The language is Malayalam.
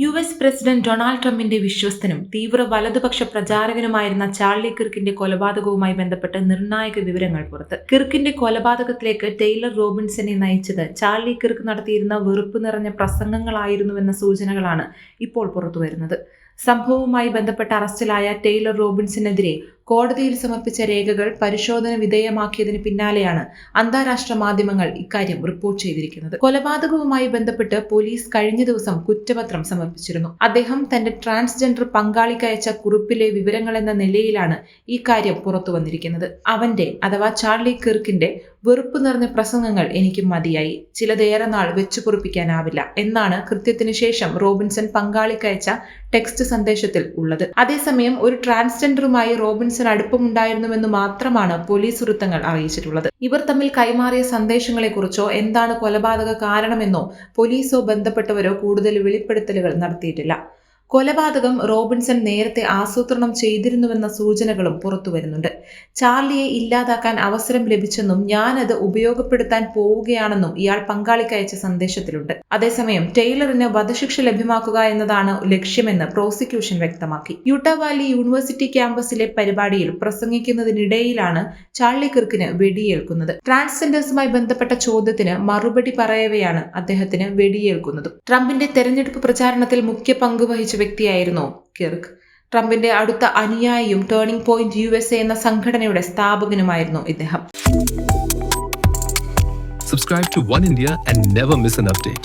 യു എസ് പ്രസിഡന്റ് ഡൊണാൾഡ് ട്രംപിന്റെ വിശ്വസ്തനും തീവ്ര വലതുപക്ഷ പ്രചാരകനുമായിരുന്ന ചാർലി കിർക്കിന്റെ കൊലപാതകവുമായി ബന്ധപ്പെട്ട് നിർണായക വിവരങ്ങൾ പുറത്ത്. കിർക്കിന്റെ കൊലപാതകത്തിലേക്ക് ടെയ്ലർ റോബിൻസനെ നയിച്ചത് ചാർലി കിർക്ക് നടത്തിയിരുന്ന വെറുപ്പ് നിറഞ്ഞ പ്രസംഗങ്ങളായിരുന്നുവെന്ന സൂചനകളാണ് ഇപ്പോൾ പുറത്തുവരുന്നത്. സംഭവവുമായി ബന്ധപ്പെട്ട് അറസ്റ്റിലായ ടെയ്ലർ റോബിൻസിനെതിരെ കോടതിയിൽ സമർപ്പിച്ച രേഖകൾ പരിശോധന വിധേയമാക്കിയതിന് പിന്നാലെയാണ് അന്താരാഷ്ട്ര മാധ്യമങ്ങൾ ഇക്കാര്യം റിപ്പോർട്ട് ചെയ്തിരിക്കുന്നത്. കൊലപാതകവുമായി ബന്ധപ്പെട്ട് പോലീസ് കഴിഞ്ഞ ദിവസം കുറ്റപത്രം സമർപ്പിച്ചിരുന്നു. അദ്ദേഹം തന്റെ ട്രാൻസ്ജെൻഡർ പങ്കാളിക്ക് അയച്ച കുറിപ്പിലെ വിവരങ്ങൾ എന്ന നിലയിലാണ് ഈ കാര്യം പുറത്തു വന്നിരിക്കുന്നത്. അവന്റെ അഥവാ ചാർലി കിർക്കിന്റെ വെറുപ്പ് നിറഞ്ഞ പ്രസംഗങ്ങൾ എനിക്ക് മതിയായി. ചിലതേറെ നാൾ വെച്ചു പൊറിപ്പിക്കാനാവില്ല എന്നാണ് കൃത്യത്തിന് ശേഷം റോബിൻസൺ പങ്കാളിക്കയച്ച ടെക്സ്റ്റ് സന്ദേശത്തിൽ ഉള്ളത്. അതേസമയം ഒരു ട്രാൻസ്ജെൻഡറുമായി റോബിൻസൺ അടുപ്പമുണ്ടായിരുന്നുവെന്ന് മാത്രമാണ് പോലീസ് വൃത്തങ്ങൾ അറിയിച്ചിട്ടുള്ളത്. ഇവർ തമ്മിൽ കൈമാറിയ സന്ദേശങ്ങളെക്കുറിച്ചോ എന്താണ് കൊലപാതക കാരണമെന്നോ പോലീസോ ബന്ധപ്പെട്ടവരോ കൂടുതൽ വെളിപ്പെടുത്തലുകൾ നടത്തിയിട്ടില്ല. കൊലപാതകം റോബിൻസൺ നേരത്തെ ആസൂത്രണം ചെയ്തിരുന്നുവെന്ന സൂചനകളും പുറത്തുവരുന്നുണ്ട്. ചാർലിയെ ഇല്ലാതാക്കാൻ അവസരം ലഭിച്ചെന്നും ഞാനത് ഉപയോഗപ്പെടുത്താൻ പോവുകയാണെന്നും ഇയാൾ പങ്കാളിക്കയച്ച സന്ദേശത്തിലുണ്ട്. അതേസമയം ടെയ്ലറിന് വധശിക്ഷ ലഭ്യമാക്കുക എന്നതാണ് ലക്ഷ്യമെന്ന് പ്രോസിക്യൂഷൻ വ്യക്തമാക്കി. യൂട്ട വാലി യൂണിവേഴ്സിറ്റി ക്യാമ്പസിലെ പരിപാടിയിൽ പ്രസംഗിക്കുന്നതിനിടയിലാണ് ചാർലി കിർക്കിന് വെടിയേൽക്കുന്നത്. ട്രാൻസ്ജെൻഡേഴ്സുമായി ബന്ധപ്പെട്ട ചോദ്യത്തിന് മറുപടി പറയവെയാണ് അദ്ദേഹത്തിന് വെടിയേൽക്കുന്നത്. ട്രംപിന്റെ തെരഞ്ഞെടുപ്പ് പ്രചാരണത്തിൽ മുഖ്യ പങ്ക് വഹിച്ച വ്യക്തിയായിരുന്നു കിർക്ക് ട്രംപിന്റെ അടുത്ത അനുയായിയും turning point U S A എന്ന സംഘടനയുടെ സ്ഥാപകനുമായിരുന്നു ഇദ്ദേഹം Subscribe to One India and never miss an update.